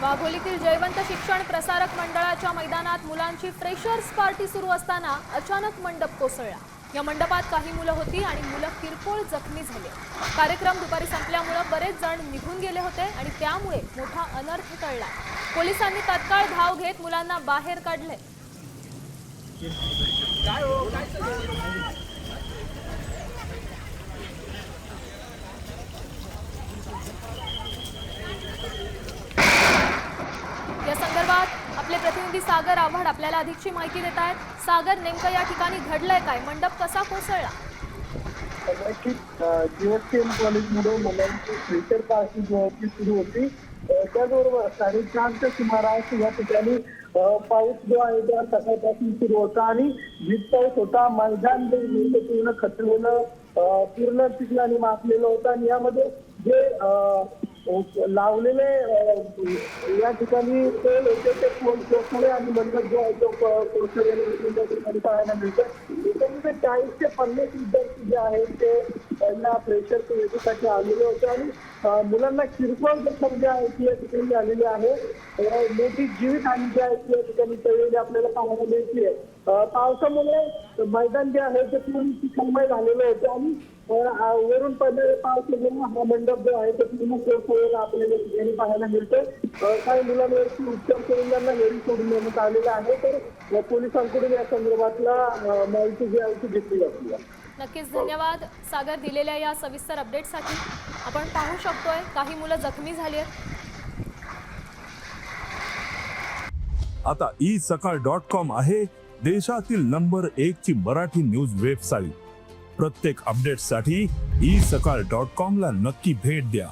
वाघोलीतील जयवंत शिक्षण प्रसारक मंडळाच्या मैदानात मुलांची फ्रेशर्स पार्टी सुरू असताना अचानक मंडप कोसळला. या मंडपात काही मुलं होती आणि मुलं किरकोळ जखमी झाले. कार्यक्रम दुपारी संपल्यामुळं बरेच जण निघून गेले होते आणि त्यामुळे मोठा अनर्थ टळला. पोलिसांनी तत्काळ धाव घेत मुलांना बाहेर काढले. प्रतिनिधी सागर आव्हाड आपल्याला अधिकची माहिती देत आहेत. सागर नेमकं या ठिकाणी घडलंय काय? मंडप कसा कोसळला? कदाचित जीएसकेएम कॉलेजमध्ये मुलांची फ्रेशर पार्टी जी आहे ती सुरू होती. त्याचबरोबर साडेचारच्या सुमारास या ठिकाणी पाऊस जो आहे त्या सकाळपासून सुरू होता आणि वीज पाऊस होता. मैदान जे पूर्ण खचलेलं पूर्ण चिखल आणि मापलेलं होतं. आणि यामध्ये जे लावलेले या ठिकाणी होते ते आणि मंडप जो आहे तो क- पाहायला मिळतो एकंदरीत चाळीस ते पन्नास विद्यार्थी जे आहेत ते त्यांना प्रेशर याच्यासाठी आलेले होते आणि मुलांना किरकोळ जखम जी आहे ती या ठिकाणी आलेली आहे. मोठी जीवित हानी जी आहे ती या ठिकाणी टळलेली आपल्याला पाहायला मिळते. पावसामुळे मैदान जे आहे ते पूर्ण चिखलमय झालेलं होतं आणि वरून पडणारे पावसामुळे हा मंडप जो आहे तो पूर्ण कोसळलेला आपल्याला ठिकाणी पाहायला मिळतो काही मुलांवरती उपचार करून त्यांना घरी सोडून देण्यात आलेला आहे. तर पोलिसांकडून या संदर्भातला माहिती जी आहे ती घेतली जाते. नक्कीच धन्यवाद. सागर दिलेल्या या सविस्तर अपडेटसाठी आपण पाहू शकतोय काही मुलं जखमी झाली आहेत. आता ई सकाळ डॉट कॉम आहे देशातील नंबर एक ची मराठी न्यूज वेबसाईट प्रत्येक अपडेटसाठी ई सकाळ डॉट कॉम ला नक्की भेट द्या.